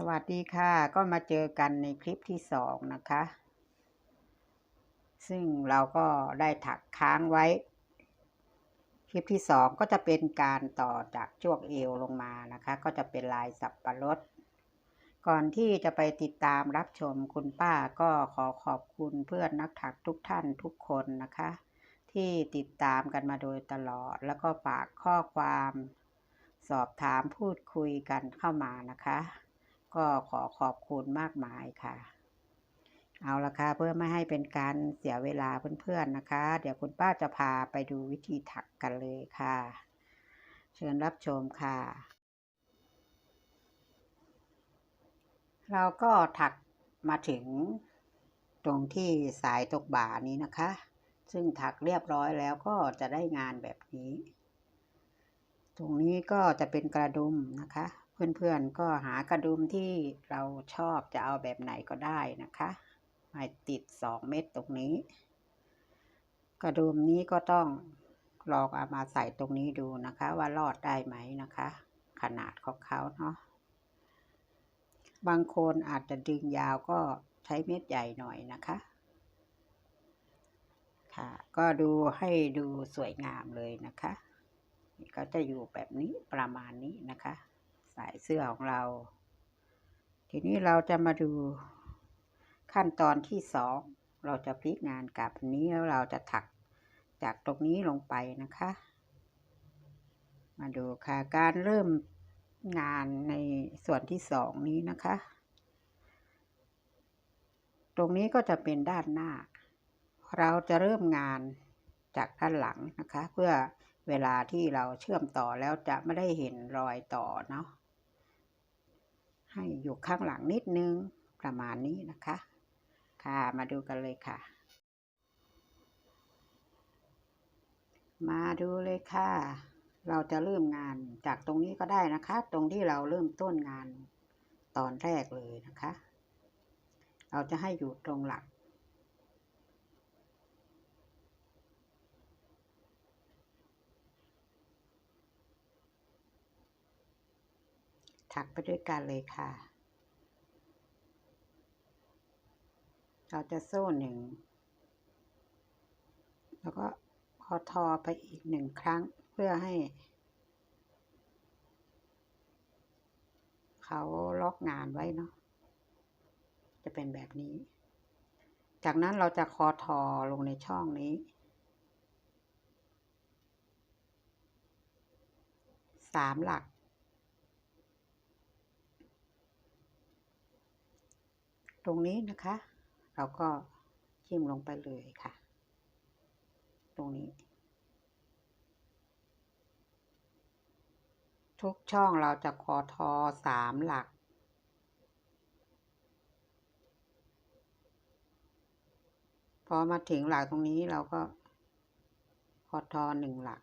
สวัสดีค่ะ ก็มาเจอกันในคลิปที่สองนะคะ ซึ่งเราก็ได้ถักค้างไว้ คลิปที่สองก็จะเป็นการต่อจากช่วงเอวลงมานะคะ ก็จะเป็นลายสับปะรด ก่อนที่จะไปติดตามรับชมคุณป้าก็ขอขอบคุณเพื่อนนักถักทุกท่านทุกคนนะคะ ที่ติดตามกันมาโดยตลอด แล้วก็ฝากข้อความ สอบถามพูดคุยกันเข้ามานะคะ ก็ขอขอบคุณมากมายค่ะ เอาละค่ะเพื่อไม่ให้เป็นการเสียเวลาเพื่อนๆนะคะ เดี๋ยวคุณป้าจะพาไปดูวิธีถักกันเลยค่ะ เชิญรับชมค่ะ เราก็ถักมาถึงตรงที่สายตกบ่านี้นะคะ ซึ่งถักเรียบร้อยแล้วก็จะได้งานแบบนี้ ตรงนี้ก็จะเป็นกระดุมนะคะ เพื่อนๆก็หากระดุมที่เราชอบจะเอาแบบไหนก็ได้นะคะมาติดสองเม็ดตรงนี้ กระดุมนี้ก็ต้องลองเอามาใส่ตรงนี้ดูนะคะ ว่ารอดได้ไหมนะคะ ขนาดของเขาเนาะบางคนอาจจะดึงยาวก็ใช้เม็ดใหญ่หน่อยนะคะค่ะก็ดูให้ดูสวยงามเลยนะคะ ก็จะอยู่แบบนี้ประมาณนี้นะคะ สายเสื้อของเรา ทีนี้เราจะมาดูขั้นตอนที่สองเราจะพลิกงานกลับนี้แล้วเราจะถักจากตรงนี้ลงไปนะคะ มาดูค่ะ การเริ่มงานในส่วนที่สองนี้นะคะ ตรงนี้ก็จะเป็นด้านหน้า เราจะเริ่มงานจากด้านหลังนะคะ เพื่อเวลาที่เราเชื่อมต่อแล้วจะไม่ได้เห็นรอยต่อเนาะ ให้อยู่ข้างหลังนิดนึงประมาณนี้นะคะ ค่ะมาดูกันเลยค่ะ มาดูเลยค่ะ เราจะเริ่มงานจากตรงนี้ก็ได้นะคะ ตรงที่เราเริ่มต้นงานตอนแรกเลยนะคะ เราจะให้อยู่ตรงหลัก ถักไปด้วยกันเลยค่ะ เราจะโซ่หนึ่ง แล้วก็พอทอไปอีกหนึ่งครั้งเพื่อให้ เขาล็อกงานไว้เนาะ จะเป็นแบบนี้ จากนั้นเราจะคอทอลงในช่องนี้สามหลัก ตรงนี้นะคะ เราก็จิ้มลงไปเลยค่ะ ตรงนี้ ทุกช่องเราจะคอทอสามหลัก พอมาถึงหลักตรงนี้เราก็คอทอหนึ่งหลัก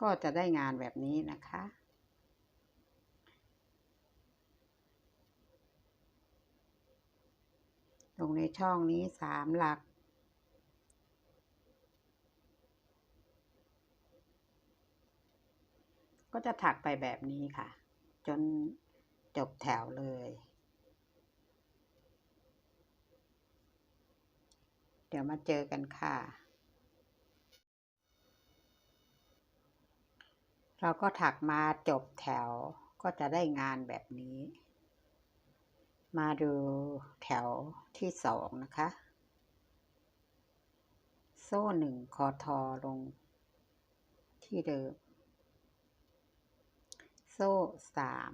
ก็จะได้งานแบบนี้นะคะตรงในช่องนี้สามหลัก ก็จะถักไปแบบนี้ค่ะ จนจบแถวเลยเดี๋ยวมาเจอกันค่ะ เราก็ถักมาจบแถวก็จะได้งานแบบนี้ มาดูแถวที่สองนะคะ โซ่หนึ่งคอทอลงที่เดิม โซ่สาม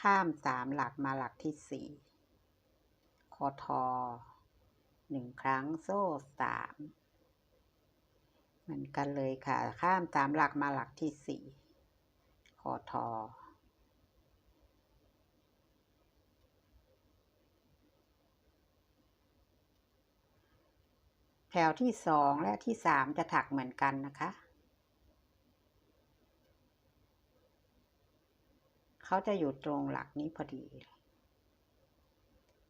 ข้ามสามหลักมาหลักที่สี่คอทอหนึ่งครั้งโซ่สาม เหมือนกันเลยค่ะ ข้ามตามหลักมาหลักที่สี่คอทอแถวที่สองและที่สามจะถักเหมือนกันนะคะ เขาจะอยู่ตรงหลักนี้พอดี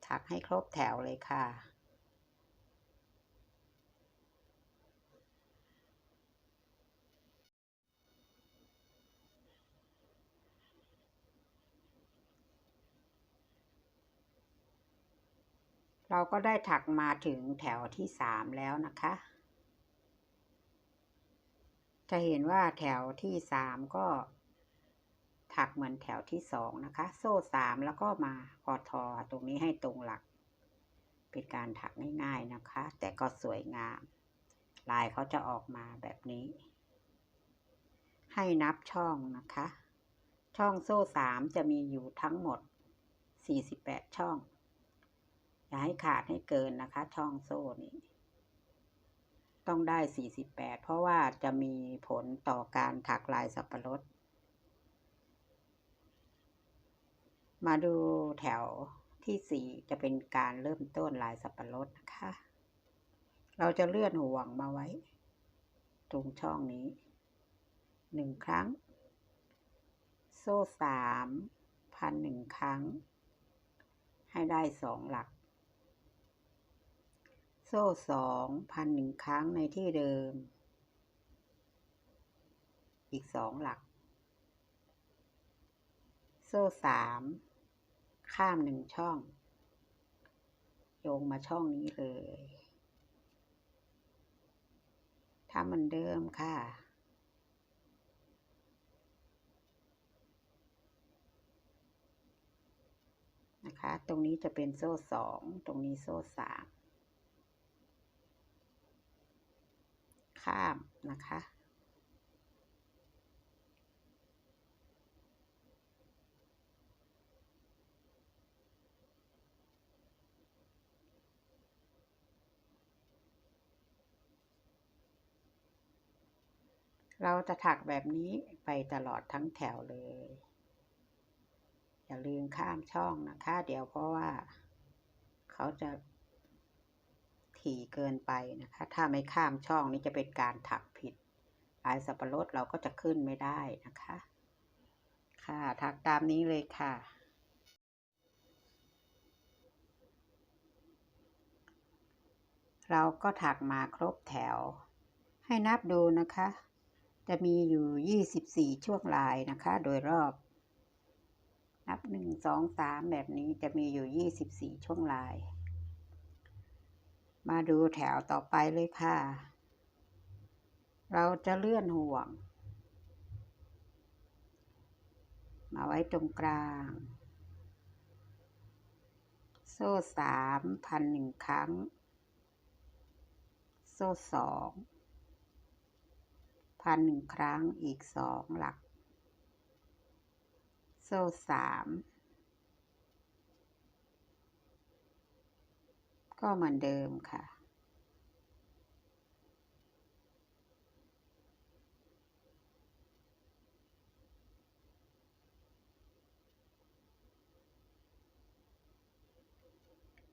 ถักให้ครบแถวเลยค่ะ เราก็ได้ถักมาถึงแถวที่สามแล้วนะคะ จะเห็นว่าแถวที่สามก็ถักเหมือนแถวที่สองนะคะ โซ่สามแล้วก็มาพอทอตรงนี้ให้ตรงหลัก เป็นการถักง่ายๆนะคะ แต่ก็สวยงาม ลายเขาจะออกมาแบบนี้ ให้นับช่องนะคะ ช่องโซ่สามจะมีอยู่ทั้งหมด 48 ช่อง อย่าให้ขาดให้เกินนะคะ ช่องโซ่นี้ ต้องได้ 48 เพราะว่าจะมีผลต่อการถักลายสับปะรด มาดูแถวที่ 4 จะเป็นการเริ่มต้นลายสับปะรดนะคะ เราจะเลื่อนห่วงมาไว้ ตรงช่องนี้หนึ่งครั้ง โซ่สามพันหนึ่งครั้ง ให้ได้สองหลัก โซ่สองพันหนึ่งครั้งในที่เดิม อีกสองหลัก โซ่สามข้ามหนึ่งช่อง โยงมาช่องนี้เลยทำเหมือนเดิมค่ะ นะคะ ตรงนี้จะเป็นโซ่สอง ตรงนี้โซ่สาม ข้ามนะคะเราจะถักแบบนี้ไปตลอดทั้งแถวเลย อย่าลืมข้ามช่องนะคะ เดี๋ยวเพราะว่า เขาจะ ถี่เกินไปนะคะ ถ้าไม่ข้ามช่องนี้จะเป็นการถักผิดลายสับปะรดเราก็จะขึ้นไม่ได้นะคะ ค่ะถักตามนี้เลยค่ะ เราก็ถักมาครบแถว ให้นับดูนะคะ จะมีอยู่ 24 ช่วงลายนะคะ โดยรอบ นับ 1 2 3 แบบนี้จะมีอยู่ 24 ช่วงลาย มาดูแถวต่อไปเลยค่ะ เราจะเลื่อนห่วง มาไว้ตรงกลาง โซ่สามพันหนึ่งครั้ง โซ่สองพันหนึ่งครั้งอีกสองหลัก โซ่สาม ก็เหมือนเดิมค่ะ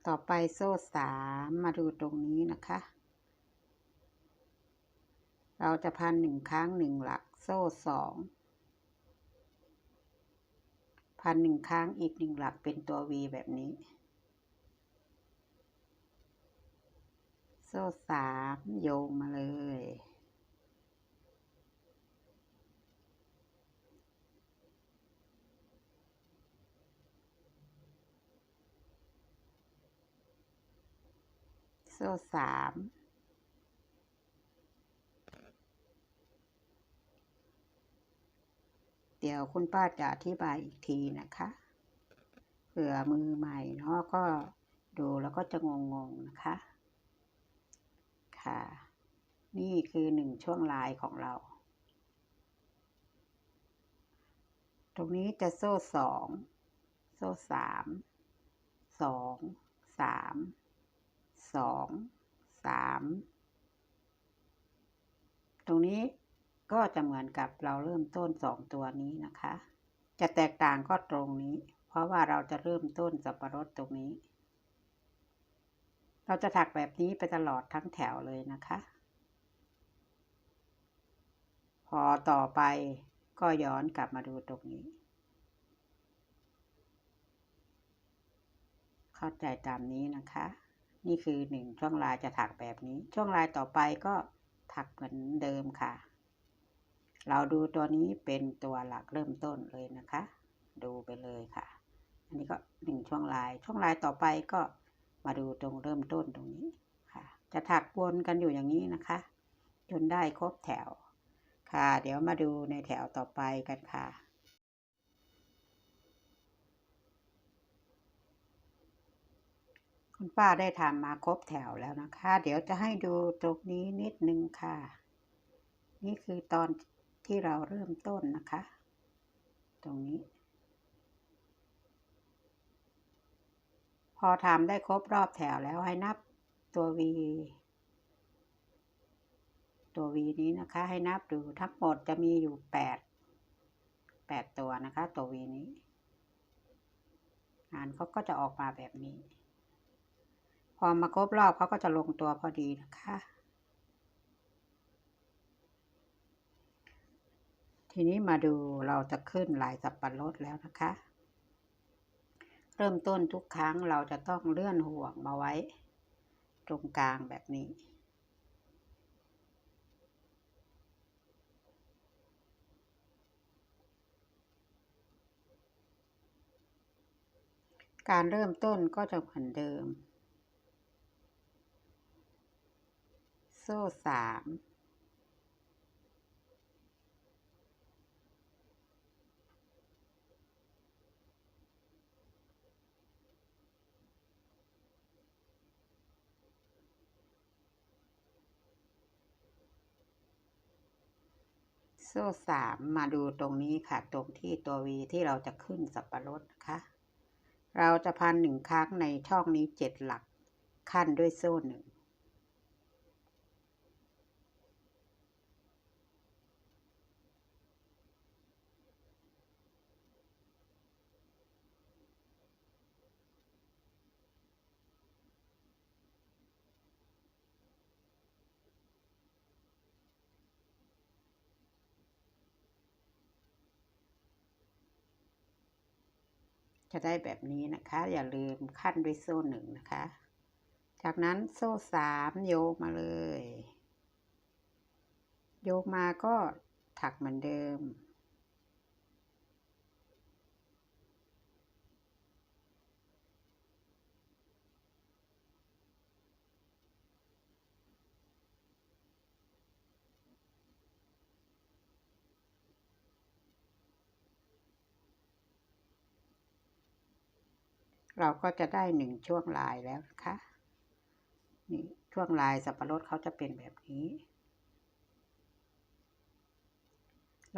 ต่อไปโซ่สามมาดูตรงนี้นะคะ เราจะพันหนึ่งครั้งหนึ่งหลักโซ่สองพันหนึ่งครั้งอีกหนึ่งหลักเป็นตัว V แบบนี้ โซ่สามโยงมาเลย โซ่สามเดี๋ยวคุณป้าจะอธิบายอีกทีนะคะ เผื่อมือใหม่เนาะก็ดูแล้วก็จะงงๆนะคะ ค่ะ นี่คือหนึ่งช่วงลายของเรา ตรงนี้จะโซ่สองโซ่สามสองสามสองสามตรงนี้ก็จะเหมือนกับเราเริ่มต้นสองตัวนี้นะคะ จะแตกต่างก็ตรงนี้ เพราะว่าเราจะเริ่มต้นสับปะรดตรงนี้ เราจะถักแบบนี้ไปตลอดทั้งแถวเลยนะคะ พอต่อไปก็ย้อนกลับมาดูตรงนี้ เข้าใจตามนี้นะคะ นี่คือหนึ่งช่วงลายจะถักแบบนี้ ช่วงลายต่อไปก็ถักเหมือนเดิมค่ะ เราดูตัวนี้เป็นตัวหลักเริ่มต้นเลยนะคะ ดูไปเลยค่ะ อันนี้ก็หนึ่งช่วงลาย ช่วงลายต่อไปก็ มาดูตรงเริ่มต้นตรงนี้ค่ะ จะถักวนกันอยู่อย่างนี้นะคะ จนได้ครบแถว ค่ะ เดี๋ยวมาดูในแถวต่อไปกันค่ะคุณป้าได้ทำมาครบแถวแล้วนะคะ เดี๋ยวจะให้ดูตรงนี้นิดนึงค่ะ นี่คือตอนที่เราเริ่มต้นนะคะ ตรงนี้ พอทำได้ครบรอบแถวแล้วให้นับตัว V ตัว V นี้นะคะ ให้นับดูทั้งหมดจะมีอยู่แปดแปดตัวนะคะ ตัว V นี้งานเขาก็จะออกมาแบบนี้ พอมาครบรอบเขาก็จะลงตัวพอดีนะคะ ทีนี้มาดูเราจะขึ้นลายสับปะรดแล้วนะคะ เริ่มต้นทุกครั้งเราจะต้องเลื่อนห่วงมาไว้ ตรงกลางแบบนี้ การเริ่มต้นก็จะเหมือนเดิม โซ่สาม โซ่สามมาดูตรงนี้ค่ะ ตรงที่ตัว V ที่เราจะขึ้นสับปะรดนะคะ เราจะพันหนึ่งครั้งในช่องนี้เจ็ดหลัก ขั้นด้วยโซ่หนึ่ง จะได้แบบนี้นะคะ อย่าลืมขั้นด้วยโซ่หนึ่งนะคะ จากนั้นโซ่สามโยกมาเลย โยกมาก็ถักเหมือนเดิม เราก็จะได้หนึ่งช่วงลายแล้วนะคะนี่ช่วงลายสับปะรดเขาจะเป็นแบบนี้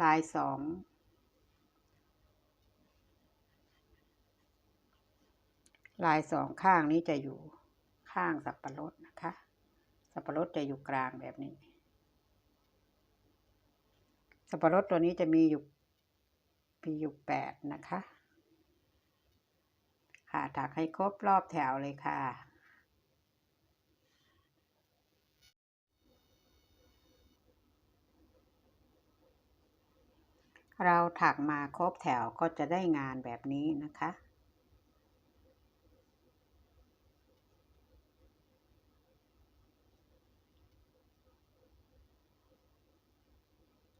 ลายสองลายสองข้างนี้จะอยู่ข้างสับปะรดนะคะ สับปะรดจะอยู่กลางแบบนี้ สับปะรดตัวนี้จะมีอยู่มีอยู่แปดนะคะ ค่ะถักให้ครบรอบแถวเลยค่ะ เราถักมาครบแถวก็จะได้งานแบบนี้นะคะ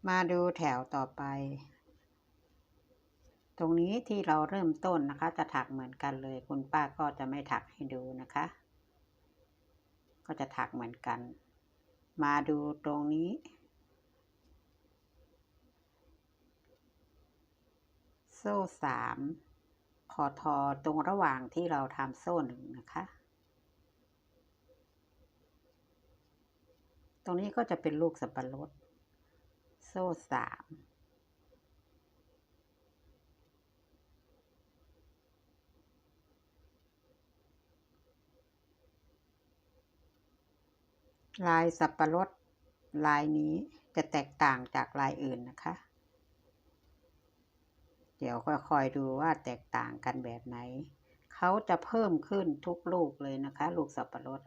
มาดูแถวต่อไป ตรงนี้ที่เราเริ่มต้นนะคะ จะถักเหมือนกันเลย คุณป้าก็จะไม่ถักให้ดูนะคะ ก็จะถักเหมือนกัน มาดูตรงนี้ โซ่สามพอทอตรงระหว่างที่เราทำโซ่หนึ่งนะคะ ตรงนี้ก็จะเป็นลูกสับปะรด โซ่สาม ลายสับปะรดลายนี้จะแตกต่างจากลายอื่นนะคะ เดี๋ยวค่อยๆดูว่าแตกต่างกันแบบไหน เขาจะเพิ่มขึ้นทุกลูกเลยนะคะ ลูกสับปะรด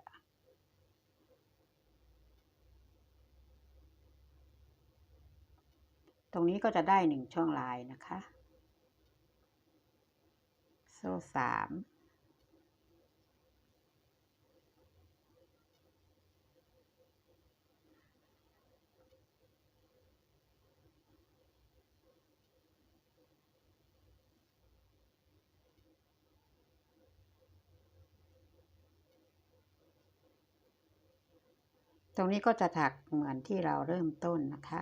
ตรงนี้ก็จะได้หนึ่งช่วงลายนะคะ โซ่สาม ตรงนี้ก็จะถักเหมือนที่เราเริ่มต้นนะคะ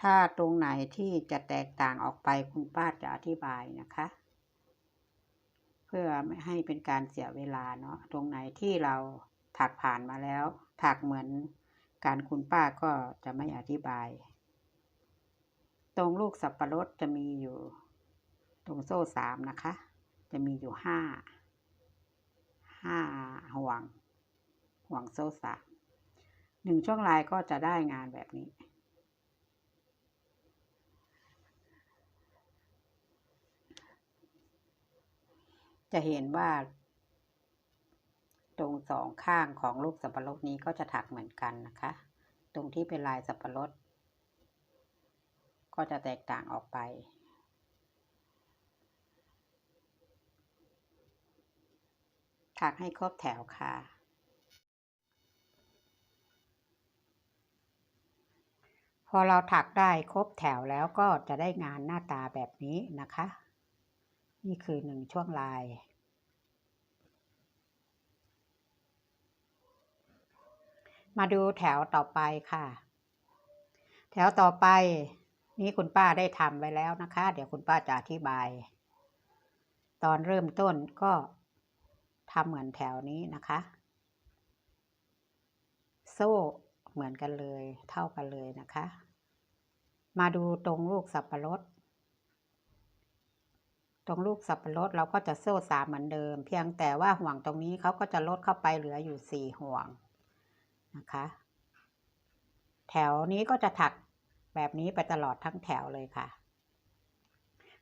ถ้าตรงไหนที่จะแตกต่างออกไปคุณป้าจะอธิบายนะคะ เพื่อไม่ให้เป็นการเสียเวลาเนาะ ตรงไหนที่เราถักผ่านมาแล้ว ถักเหมือนการคุณป้าก็จะไม่อธิบาย ตรงลูกสับปะรดจะมีอยู่ ตรงโซ่สามนะคะ จะมีอยู่ห้า ห้าห่วง ห่วงโซ่สามหนึ่งช่วงลายก็จะได้งานแบบนี้ จะเห็นว่า ตรงสองข้างของลูกสับปะรดนี้ก็จะถักเหมือนกันนะคะ ตรงที่เป็นลายสับปะรดก็จะแตกต่างออกไป ถักให้ครบแถวค่ะ พอเราถักได้ครบแถวแล้วก็จะได้งานหน้าตาแบบนี้นะคะ นี่คือหนึ่งช่วงลายมาดูแถวต่อไปค่ะ แถวต่อไปนี้คุณป้าได้ทำไว้แล้วนะคะ เดี๋ยวคุณป้าจะอธิบาย ตอนเริ่มต้นก็ ทำเหมือนแถวนี้นะคะ โซ่เหมือนกันเลย เท่ากันเลยนะคะ มาดูตรงลูกสับปะรด ตรงลูกสับปะรดเราก็จะโซ่สามเหมือนเดิม เพียงแต่ว่าห่วงตรงนี้เขาก็จะลดเข้าไปเหลืออยู่สี่ห่วงนะคะ แถวนี้ก็จะถักแบบนี้ไปตลอดทั้งแถวเลยค่ะ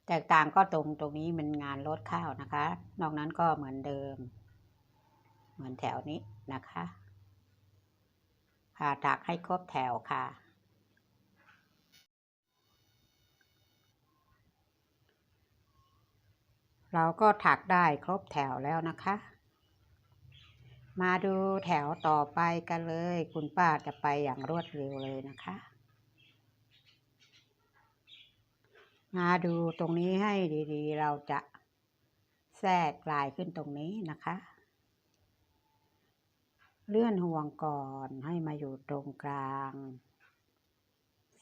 แตกต่างก็ตรงตรงนี้มันงานลดข้าวนะคะ นอกนั้นก็เหมือนเดิม เหมือนแถวนี้นะคะผ่าถักให้ครบแถวค่ะ เราก็ถักได้ครบแถวแล้วนะคะ มาดูแถวต่อไปกันเลย คุณป้าจะไปอย่างรวดเร็วเลยนะคะมาดูตรงนี้ให้ดีๆ เราจะแทรกลายขึ้นตรงนี้นะคะ เลื่อนห่วงก่อนให้มาอยู่ตรงกลาง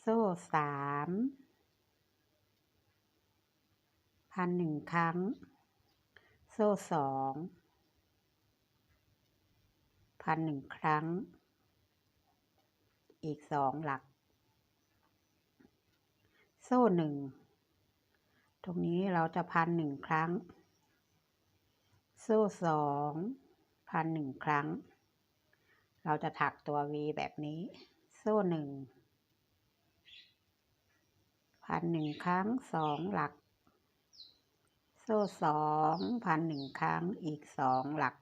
โซ่สามพันหนึ่งครั้ง โซ่สองพันหนึ่งครั้ง อีกสองหลัก โซ่หนึ่งตรงนี้เราจะพันหนึ่งครั้ง โซ่สองพันหนึ่งครั้ง เราจะถักตัว V แบบนี้ โซ่หนึ่งพันหนึ่งครั้งสองหลัก โซ่สองพันหนึ่งครั้งอีกสองหลัก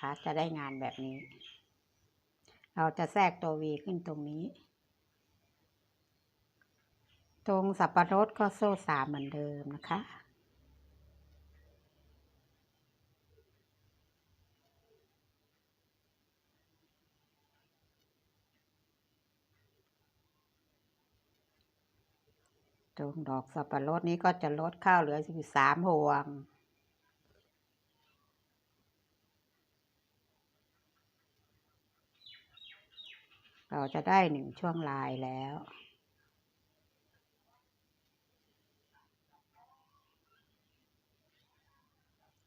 คะจะได้งานแบบนี้ เราจะแทรกตัว V ขึ้นตรงนี้ ตรงสับปะรดก็โซ่สามเหมือนเดิมนะคะ ตรงดอกสับปะรดนี้ก็จะลดข้าวเหลือสิบสามห่วง เราจะได้หนึ่งช่วงลายแล้ว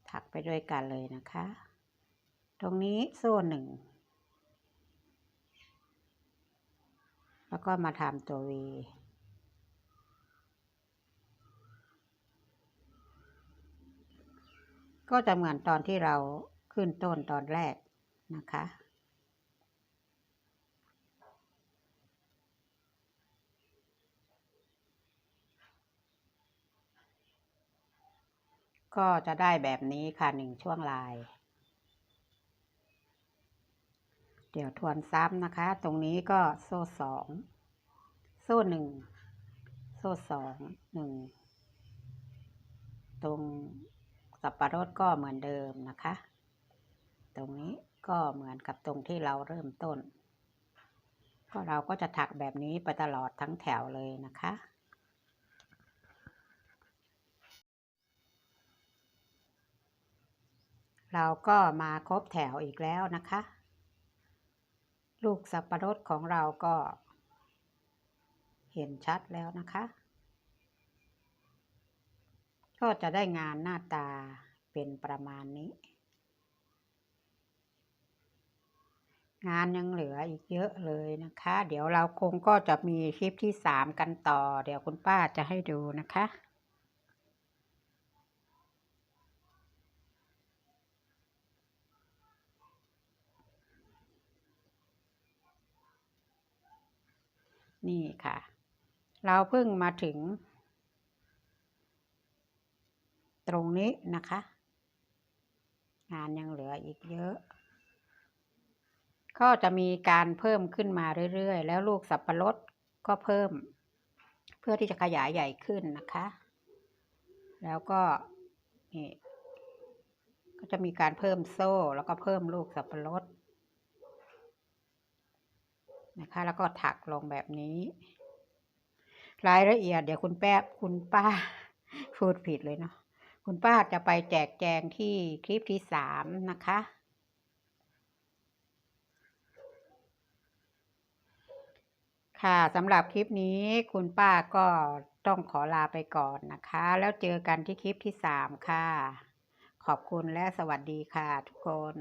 ถักไปด้วยกันเลยนะคะ ตรงนี้โซ่หนึ่ง แล้วก็มาทำตัว V ก็จะเหมือนตอนที่เราขึ้นต้นตอนแรกนะคะ ก็จะได้แบบนี้ค่ะหนึ่งช่วงลาย เดี๋ยวทวนซ้ำนะคะ ตรงนี้ก็โซ่สอง โซ่หนึ่ง โซ่สอง หนึ่ง ตรง สับปะรดก็เหมือนเดิมนะคะ ตรงนี้ก็เหมือนกับตรงที่เราเริ่มต้น ก็เราก็จะถักแบบนี้ไปตลอดทั้งแถวเลยนะคะ เราก็มาครบแถวอีกแล้วนะคะ ลูกสับปะรดของเราก็เห็นชัดแล้วนะคะ ก็จะได้งานหน้าตาเป็นประมาณนี้ งานยังเหลืออีกเยอะเลยนะคะ เดี๋ยวเราคงก็จะมีคลิปที่สามกันต่อ เดี๋ยวคุณป้าจะให้ดูนะคะนี่ค่ะ เราเพิ่งมาถึง ตรงนี้นะคะ งานยังเหลืออีกเยอะ ก็จะมีการเพิ่มขึ้นมาเรื่อยๆ แล้วลูกสับปะรดก็เพิ่ม เพื่อที่จะขยายใหญ่ขึ้นนะคะ แล้วก็นี่ก็จะมีการเพิ่มโซ่แล้วก็เพิ่มลูกสับปะรดนะคะ แล้วก็ถักลงแบบนี้ รายละเอียดเดี๋ยวคุณแป๊บคุณป้าพูดผิดเลยเนาะ คุณป้าจะไปแจกแจงที่คลิปที่สามนะคะ ค่ะสำหรับคลิปนี้คุณป้าก็ต้องขอลาไปก่อนนะคะ แล้วเจอกันที่คลิปที่สามค่ะ ขอบคุณและสวัสดีค่ะทุกคน